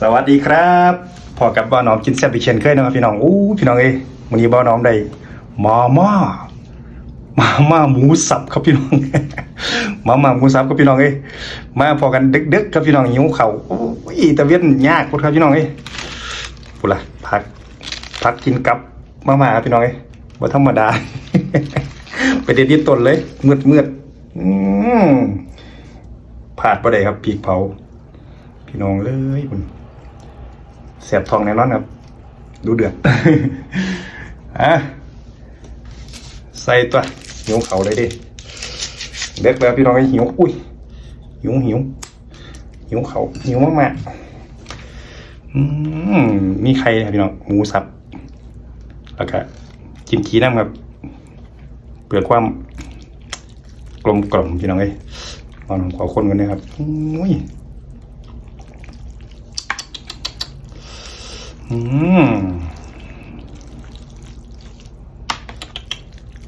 สวัสดีครับพอกับบ้าน้อมกินแซ่บอีกเช่นเคยนะครับพี่น้องอู้พี่น้องเอ้ยวันนี้บ้าน้อมได้มาม่ามาม่าหมูสับครับพี่น้อง มาม่าหมูสับครับพี่น้องเอ้ยมาพอกันดึกๆครับพี่น้องหิวเข่าวโอ้ยตะเวียนยากพุดครับพี่น้องเอ้ยพุดละพักพักกินกับมาม่าพี่น้องเอ้ยว่าธรรมดา ไปเด็ดยินต้นเลยมืดมืดๆอืมผาดประเดครับปีกเผาพี่น้องเลยคุณ เสียบทองแน่นอนครับ ดูเดือดอะใส่ตัวหิวเขาเลยดิเด็กแล้วพี่น้องไอหิวอุ้ยหิวหิวหิวเขาหิวมากๆอืมมีใครครับพี่น้องหมูสับ แล้วก็กินขี้น้ำครับเพื่อความกลมกล่อมพี่น้องเอ้ยลองขอคนกันนะครับอุ้ย อืม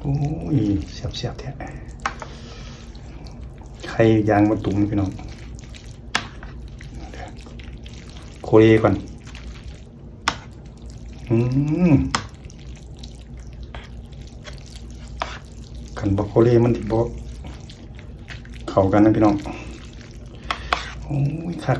โอ้ยเสียบเสียบแท้ใครยางมาตุ้มพี่น้องโคเรก่อนอืมกันบอกโคเรมันติบอกเข้ากันนะพี่น้อง โอ้ยคัก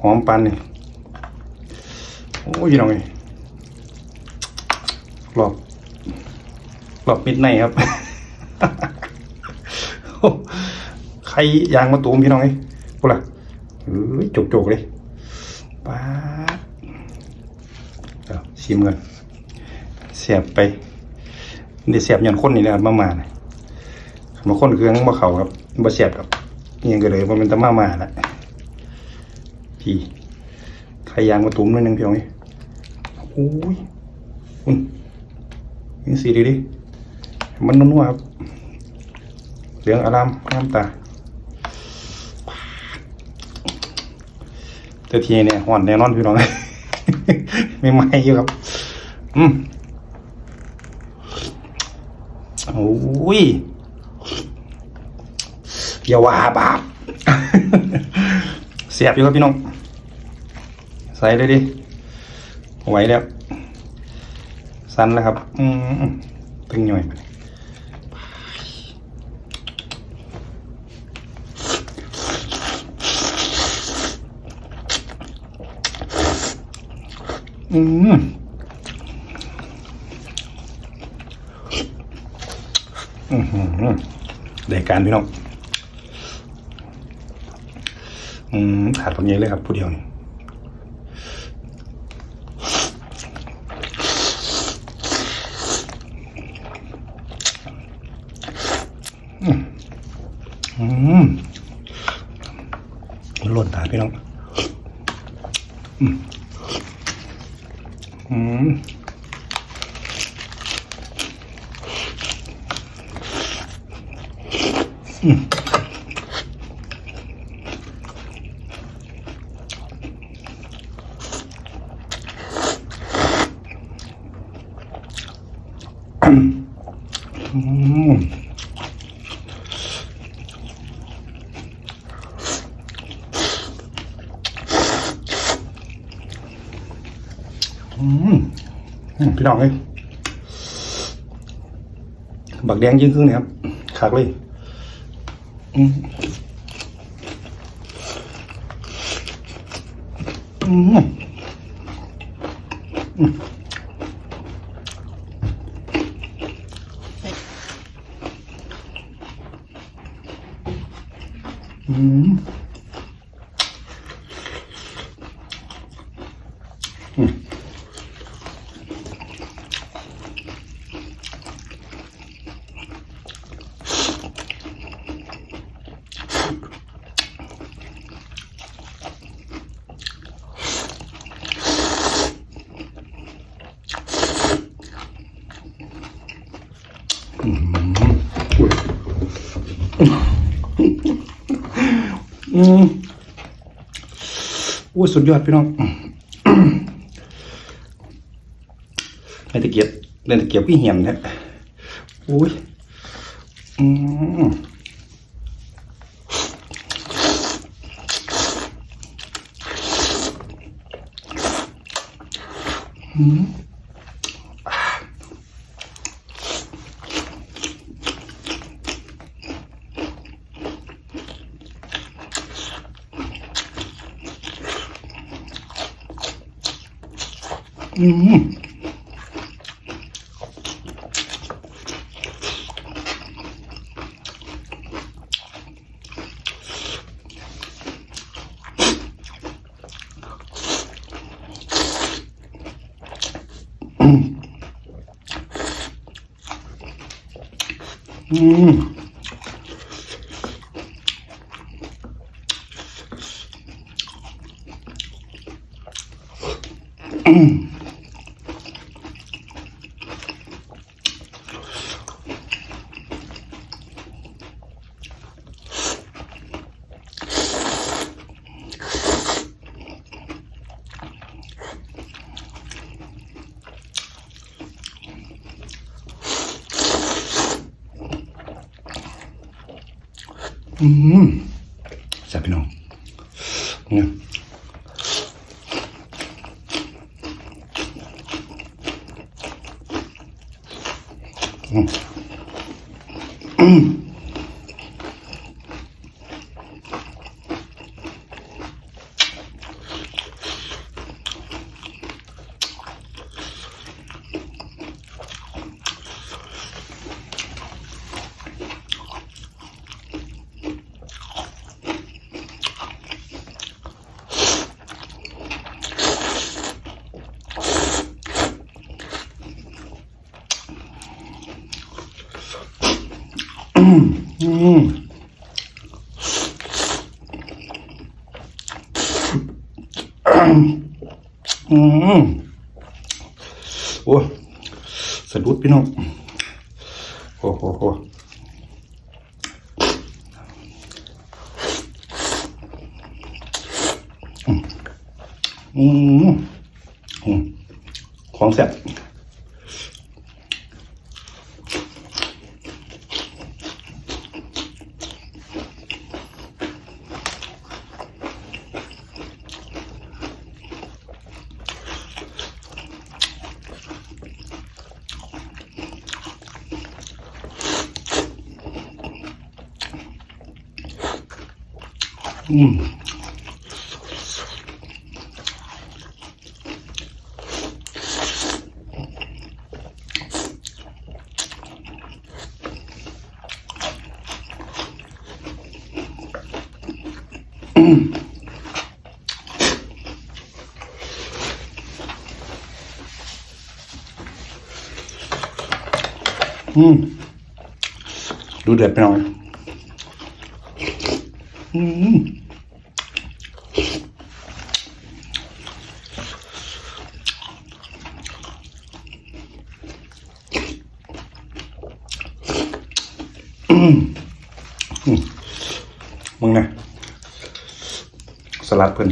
หอมปันนี่ โอ้ยน้องเอ้ยหลอกหลอกมิดในครับใครยางมาตูมพี่น้องเอ้ยพวกล่ะเอ้ยจกๆเลยป้าชิมกันเสียบไปนี่เสียบยันข้นนี่นะครับมามานะมาข้นเครื่องมาเข่าครับมาเสียบครับยังก็เลยมันเป็นตะมามาละพี่ใครยางมาตุ้มนิดนึงพี่น้องนี่โอุ้ยอุ่นนี่สีดีดิ มันนุ่มๆครับ เหลืองอารามน้ำตาแต่ทีเนี่ยห่อนแน่นอนพี่น้องไม่ไหมอยู่ครับ อืมโอ้ยอย่าว่าบาปเสียบอยู่ครับพี่น้อง ใส่เลยดิ ไหวแล้ว สั้นแล้วครับ อืมตึงหน่อยไปอืมอือหือได้การพี่น้อง อืมขาดตรงนี้เลยครับผู้เดียวนี่ อืมหล่นตาพี่น้อง อืมอืมอืมอืม อืมอืม พี่น้องเอ้ยบักแดงยิ่งขึ้นนะครับขากเลยอืมอืมอืมอืม อืมอู้สุดยอดพี่น้องเล่นตะเกียบเล่นตะเกียบพี่เหี่ยมเนี่ยอุ้ยอืมอืม อืมอื อืมแซ่บพี่น้องเนี่ยอืมอืมอืม อืมโอ้สะดุดพี่น้องโอ้โหโหอืมอืมอืมของแซ่บ อืมอืม ดูเดือดไปหน่อย อืม มึงนะสลัดเพิ่น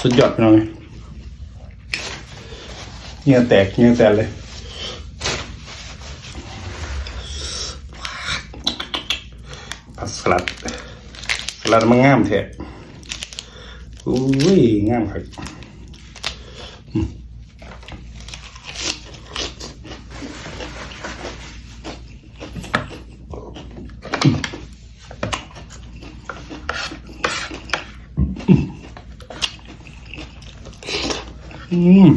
สุดยอดไปหน่อยเงื่อแตกเงื่อแตกเลยผักสลัดสลัดมันงามแท้อุ้ยงามครับ อืม